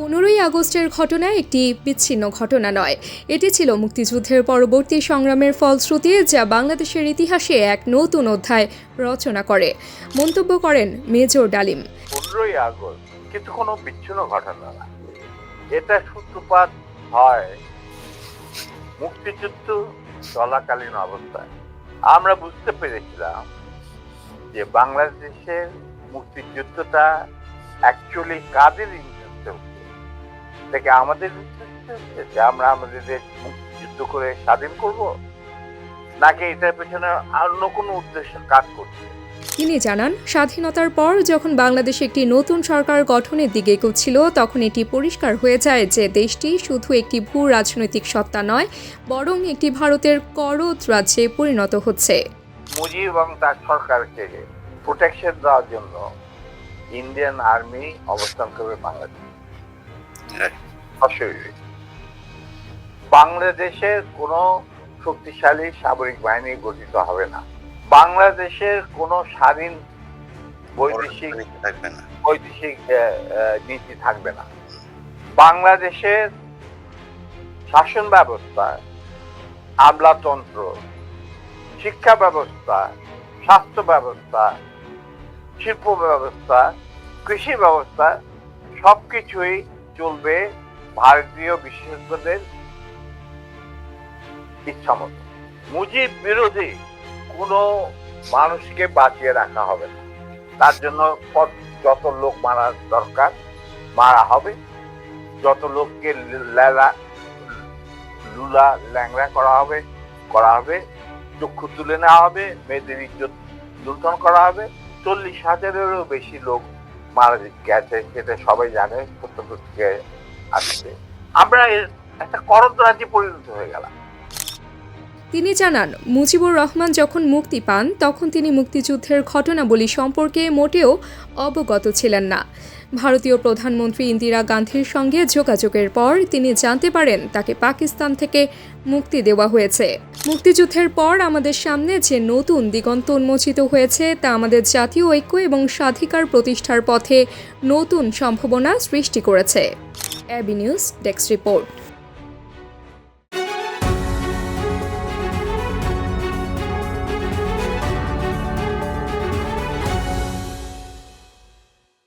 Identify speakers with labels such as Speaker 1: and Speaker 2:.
Speaker 1: পনেরোই আগস্টের ঘটনা একটি বিচ্ছিন্ন ঘটনা নয়। এটি ছিল মুক্তিযুদ্ধের পরবর্তী সংগ্রামের ফলশ্রুতি যা বাংলাদেশের ইতিহাসে এক নতুন অধ্যায় রচনা করে। মন্তব্য করেন মেজর ডালিম।
Speaker 2: পনেরোই আগস্ট কিন্তু কোনো বিচ্ছিন্ন ঘটনা না। এটা সূত্রপাত হয় মুক্তিযুদ্ধ চলাকালীন অবস্থায়। আমরা বুঝতে পেরেছিলাম যে বাংলাদেশের মুক্তিযুদ্ধটা অ্যাকচুয়ালি কাদের থেকে আমাদের যে আমরা আমাদের দেশ মুক্তিযুদ্ধ করে স্বাধীন করব নাকি এটার পেছনে অন্য কোনো উদ্দেশ্য কাজ করছে?
Speaker 1: তিনি জানান স্বাধীনতার পর যখন বাংলাদেশ একটি নতুন সরকার গঠনের দিকে এগোচ্ছিল তখন এটি পরিষ্কার হয়ে যায় যে দেশটি শুধু একটি ভূ রাজনৈতিক সত্তা নয় বরং একটি ভারতের করদ রাজ্যে পরিণত হচ্ছে।
Speaker 2: মুজিব এবং তার সরকারকে প্রোটেকশন দেওয়ার জন্য ইন্ডিয়ান আর্মি অবস্থান করবে বাংলাদেশ। বাংলাদেশের কোনো শক্তিশালী সামরিক বাহিনী গঠিত হবে না। বাংলাদেশের কোনো স্বাধীন বৈদেশিক বৈদেশিক নীতি থাকবে না। বাংলাদেশের শাসন ব্যবস্থা আমলাতন্ত্র শিক্ষা ব্যবস্থা স্বাস্থ্য ব্যবস্থা শিল্প ব্যবস্থা কৃষি ব্যবস্থা সবকিছুই চলবে ভারতীয় বিশেষজ্ঞদের ইচ্ছা মতো। মুজিব বিরোধী কোনো মানুষকে বাঁচিয়ে রাখা হবে না। তার জন্য যত লোক মারা দরকার, মারা হবে। যত লোককে লুলা ল্যাংড়া করা হবে করা হবে, চক্ষু তুলে নেওয়া হবে, মেয়েদের ইজ্জত লুণ্ঠন করা হবে। চল্লিশ হাজারেরও বেশি লোক মারা গেছে সেটা সবাই জানে প্রত্যন্ত আসছে। আমরা একটা করদ রাজ্যে পরিণত হয়ে গেলাম।
Speaker 1: তিনি জানান, মুজিবুর রহমান যখন মুক্তি পান, তখন তিনি মুক্তিযুদ্ধের ঘটনাবলী সম্পর্কে মোটেও অবগত ছিলেন না। ভারতীয় প্রধানমন্ত্রী ইন্দিরা গান্ধীর সঙ্গে যোগাযোগের পর তিনি জানতে পারেন, তাকে পাকিস্তান থেকে মুক্তি দেওয়া হয়েছে। মুক্তিযুদ্ধের পর আমাদের সামনে যে নতুন দিগন্ত উন্মোচিত হয়েছে, তা আমাদের জাতীয় ঐক্য এবং স্বাধিকার প্রতিষ্ঠার পথে নতুন সম্ভাবনা সৃষ্টি করেছে। A B news desk report.